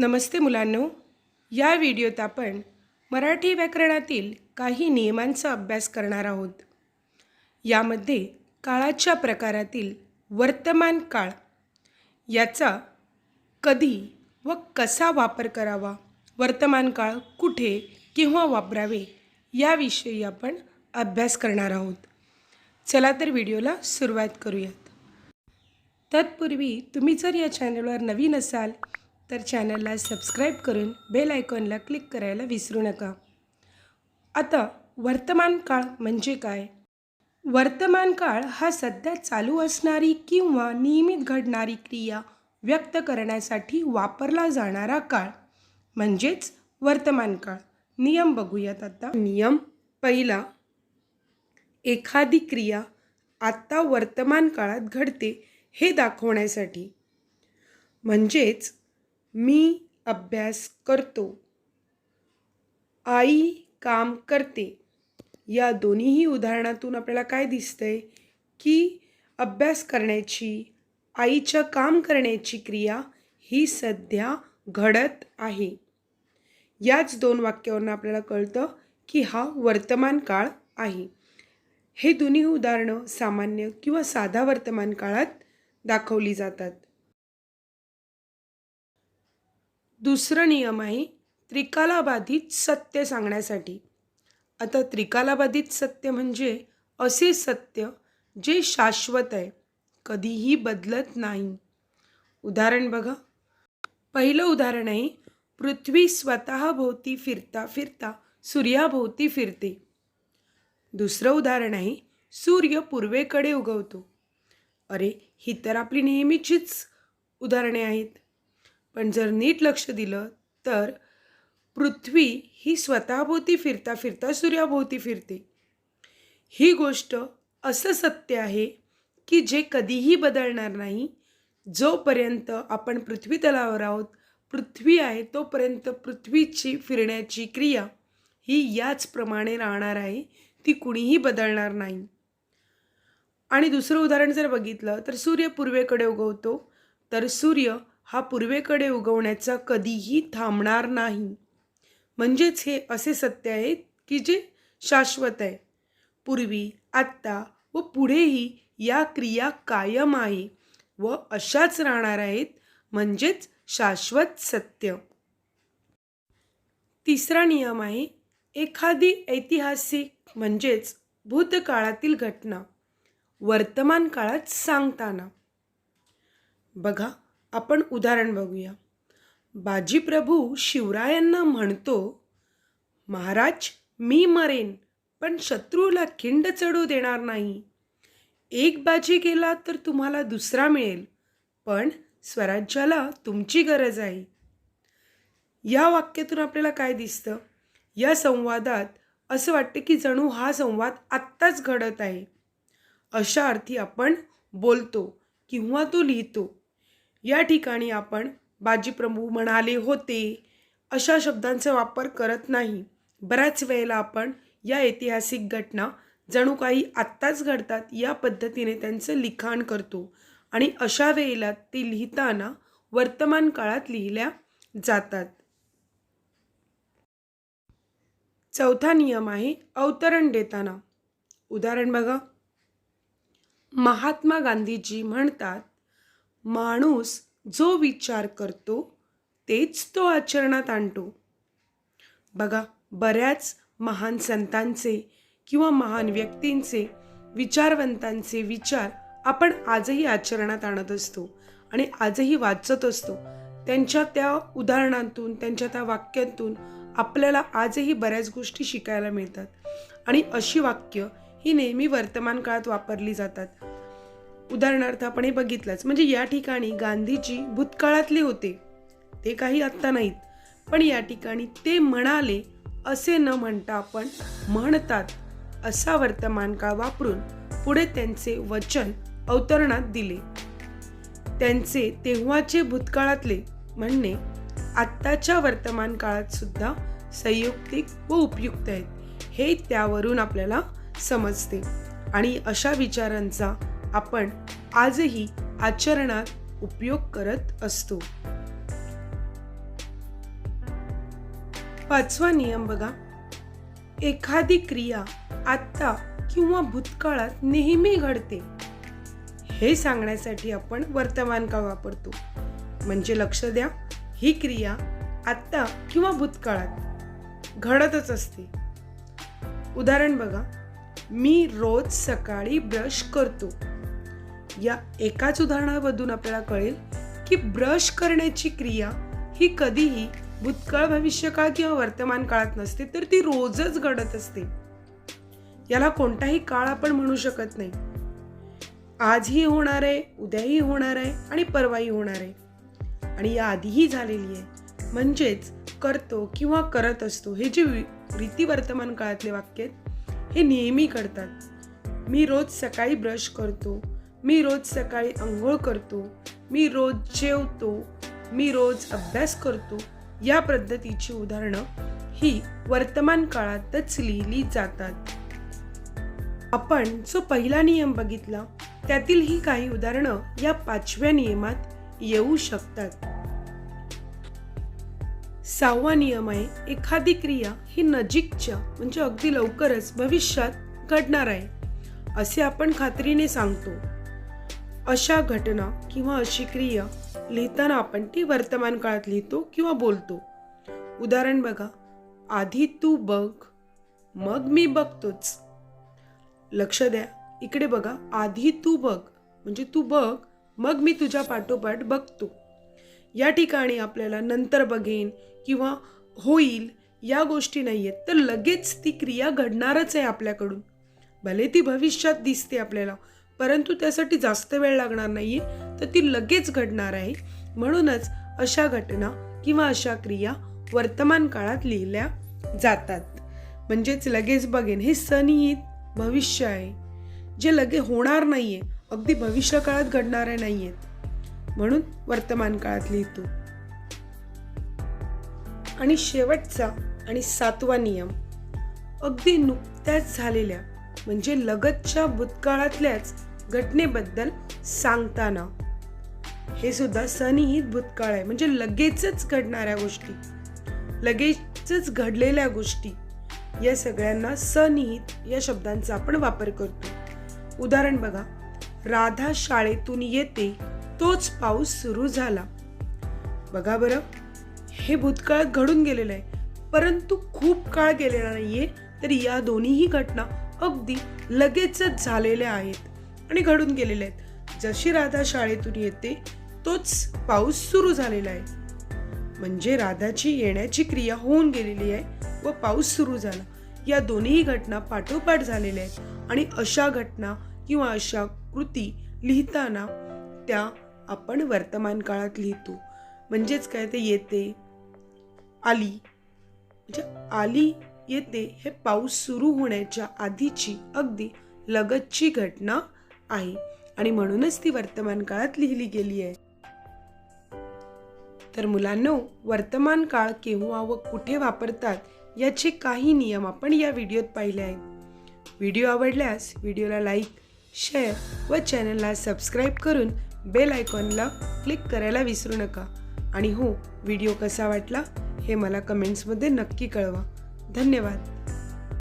नमस्ते मुलांनो. या व्हिडिओत आपण मराठी व्याकरणातील काही नियमांचा अभ्यास करणार आहोत. यामध्ये काळाच्या प्रकारातील वर्तमान काळ याचा कधी व कसा वापर करावा वर्तमान काळ कुठे केव्हा वापरावे याविषयी आपण अभ्यास करणार आहोत. चला तर व्हिडिओला सुरुवात करूयात. तत्पूर्वी तुम्ही जर या चॅनलवर नवीन असाल तर चॅनलला सबस्क्राईब करून बेल आयकॉनला क्लिक करायला विसरू नका. आता वर्तमान काळ म्हणजे काय? वर्तमान काळ हा सध्या चालू असणारी किंवा नियमित घडणारी क्रिया व्यक्त करण्यासाठी वापरला जाणारा काळ म्हणजेच वर्तमान काळ. नियम बघूयात आता. नियम. पहिला एखादी क्रिया आत्ता वर्तमान काळात घडते हे दाखवण्यासाठी. म्हणजेच मी अभ्यास करतो. आई काम करते. या दोन्हीही उदाहरणातून आपल्याला काय दिसतंय? की अभ्यास करण्याची आईच्या काम करण्याची क्रिया ही सध्या घडत आहे. याच दोन वाक्यावरून आपल्याला कळतं की हा वर्तमान काळ आहे. हे दोन्ही उदाहरणं सामान्य किंवा साधा वर्तमान काळात दाखवली जातात. दुसरं नियम आहे त्रिकालाबाधित सत्य सांगण्यासाठी. आता त्रिकालाबाधित सत्य म्हणजे असे सत्य जे शाश्वत आहे कधीही बदलत नाही. उदाहरण बघा. पहिलं उदाहरण आहे पृथ्वी स्वतःभोवती फिरता फिरता सूर्याभोवती फिरते. दुसरं उदाहरण आहे सूर्य पूर्वेकडे उगवतो. अरे ही तर आपली नेहमीचीच उदाहरणे आहेत. पण जर नीट लक्ष दिलं तर पृथ्वी ही स्वतःभोवती फिरता फिरता सूर्याभोवती फिरते. ही गोष्ट असं सत्य आहे की जे कधीही बदलणार नाही. जोपर्यंत आपण पृथ्वी तलावर आहोत पृथ्वी आहे तोपर्यंत पृथ्वीची फिरण्याची क्रिया ही याचप्रमाणे राहणार आहे ती कुणीही बदलणार नाही. आणि दुसरं उदाहरण जर बघितलं तर सूर्य पूर्वेकडे उगवतो तर सूर्य हा पूर्वेकडे उगवण्याचा कधीही थांबणार नाही. म्हणजेच हे असे सत्य आहे की जे शाश्वत आहे. पूर्वी आत्ता व पुढेही या क्रिया कायम आहे व अशाच राहणार आहेत म्हणजेच शाश्वत सत्य. तिसरा नियम आहे एखादी ऐतिहासिक म्हणजेच भूतकाळातील घटना वर्तमान काळात सांगताना. बघा आपण उदाहरण बघूया. बाजीप्रभू शिवरायांना म्हणतो महाराज मी मरेन पण शत्रूला खिंड चढू देणार नाही. एक बाजी केला तर तुम्हाला दुसरा मिळेल पण स्वराज्याला तुमची गरज आहे. या वाक्यातून आपल्याला काय दिसतं? या संवादात असं वाटतं की जणू हा संवाद आत्ताच घडत आहे. अशा अर्थी आपण बोलतो किंवा तो लिहितो. या ठिकाणी आपण बाजीप्रभू म्हणाले होते अशा शब्दांचा वापर करत नाही. बऱ्याच वेळेला आपण या ऐतिहासिक घटना जणू काही आत्ताच घडतात या पद्धतीने त्यांचं लिखाण करतो आणि अशा वेळेला ते लिहिताना वर्तमान काळात लिहिल्या जातात. चौथा नियम आहे अवतरण देताना. उदाहरण बघा. महात्मा गांधीजी म्हणतात माणूस जो विचार करतो तेच तो आचरणात आणतो. बघा बऱ्याच महान संतांचे किंवा महान व्यक्तींचे विचारवंतांचे विचार आपण आजही आचरणात आणत असतो आणि आजही वाचत असतो. त्यांच्या त्या उदाहरणातून त्यांच्या त्या वाक्यातून आपल्याला आजही बऱ्याच गोष्टी शिकायला मिळतात. आणि अशी वाक्य ही नेहमी वर्तमान काळात वापरली जातात. उदाहरणार्थ आपण हे बघितलंच. म्हणजे या ठिकाणी गांधीजी भूतकाळातले होते. ते काही आत्ता नाहीत. पण या ठिकाणी ते म्हणाले असे न म्हणता आपण म्हणतात असा वर्तमान काळ वापरून पुढे त्यांचे वचन अवतरणात दिले. त्यांचे तेव्हाचे भूतकाळातले म्हणणे आत्ताच्या वर्तमान काळात सुद्धा संयुक्तिक व उपयुक्त आहेत. हे त्यावरून आपल्याला समजते. आणि अशा विचारांचा आपण आजही आचरणात उपयोग करत असतो. पाचवा नियम बघा. एखादी क्रिया आत्ता किंवा भूतकाळात नेहमी घडते. हे सांगण्यासाठी आपण वर्तमान काळ वापरतो. म्हणजे लक्ष द्या ही क्रिया आत्ता किंवा भूतकाळात घडतच असते. उदाहरण बघा. मी रोज सकाळी ब्रश करतो. या एकाच उदाहरणामधून आपल्याला कळेल की ब्रश करण्याची क्रिया ही कधीही भूतकाळ भविष्यकाळ किंवा वर्तमान काळात नसते तर ती रोजच घडत असते. याला कोणताही काळ आपण म्हणू शकत नाही. आजही होणार आहे उद्याही होणार आहे आणि परवाही होणार आहे. आणि या आधीही झालेली आहे. म्हणजेच करतो किंवा करत असतो हे जे रीती वर्तमान काळातले वाक्य आहेत हे नेहमी करतात मी रोज सकाळी ब्रश करतो मी रोज सकाळी आंघोळ करतो मी रोज जेवतो मी रोज अभ्यास करतो या पद्धतीची उदाहरणं ही वर्तमान काळातच लिहिली जातात. आपण जो पहिला नियम बघितला त्यातील ही काही उदाहरणं या पाचव्या नियमात येऊ शकतात. सहावा नियम आहे एखादी क्रिया ही नजीकच्या म्हणजे अगदी लवकरच भविष्यात घडणार आहे असे आपण खात्रीने सांगतो. अशा घटना किंवा अशी क्रिया लिहिताना आपण ती वर्तमान काळात लिहितो किंवा बोलतो. उदाहरण बघा. आधी तू बघ मग मी बघतोच. लक्ष द्या. इकडे बघा. आधी तू बघ म्हणजे तू बघ मग मी तुझ्या पाठोपाठ बघतो. या ठिकाणी आपल्याला नंतर बघेन किंवा होईल या गोष्टी नाही आहेत तर लगेच ती क्रिया घडणारच आहे आपल्याकडून. भले ती भविष्यात दिसते आपल्याला परंतु त्यासाठी जास्त वेळ लागणार नाही आहे तर ती लगेच घडणार आहे. म्हणूनच अशा घटना किंवा अशा क्रिया वर्तमान काळात लिहिल्या जातात. म्हणजेच लगेच बघेन. हे सनिहित भविष्य आहे जे लगे होणार नाही आहे अगदी भविष्य काळात घडणारे नाही आहेत म्हणून वर्तमान काळात लिहितो. आणि शेवटचा आणि सातवा नियम अगदी नुकत्याच झालेल्या म्हणजे लगतच्या भूतकाळातल्याच घटनेबद्दल सांगताना. हे सुद्धा सनिहित भूतकाळ आहे. म्हणजे लगेचच घडणाऱ्या गोष्टी. लगेचच घडलेल्या गोष्टी. या सगळ्यांना सनिहित या शब्दांचा आपण वापर करतो. उदाहरण बघा. राधा शाळेतून येते तोच पाऊस सुरू झाला. बघा बरं. हे भूतकाळ घडून गेलेलं आहे. परंतु खूप काळ गेलेला नाहीये तर या दोन्हीही घटना अगदी लगेचच झालेल्या आहेत. आणि घडून गेलेले आहेत. जशी राधा शाळेतून येते तोच पाऊस सुरू झालेला आहे. म्हणजे राधाची येण्याची क्रिया होऊन गेलेली आहे व पाऊस सुरू झाला. या दोन्ही घटना पाठोपाठ झालेल्या आहेत. आणि अशा घटना किंवा अशा कृती लिहिताना त्या आपण वर्तमान काळात लिहितो. म्हणजेच काय? ते येते आली. म्हणजे आली येते हे पाऊस सुरू होण्याच्या आधीची अगदी लगतची घटना आहे आणि म्हणूनच ती वर्तमान काळात लिहिली गेली आहे. तर मुलांनो वर्तमान काळ केव्हा व कुठे वापरतात याचे काही नियम आपण या व्हिडिओत पाहिले आहेत. व्हिडिओ आवडल्यास व्हिडिओला लाईक शेअर व चॅनलला सबस्क्राईब करून बेल आयकॉनला क्लिक करायला विसरू नका. आणि हो व्हिडिओ कसा वाटला हे मला कमेंट्समध्ये नक्की कळवा. धन्यवाद.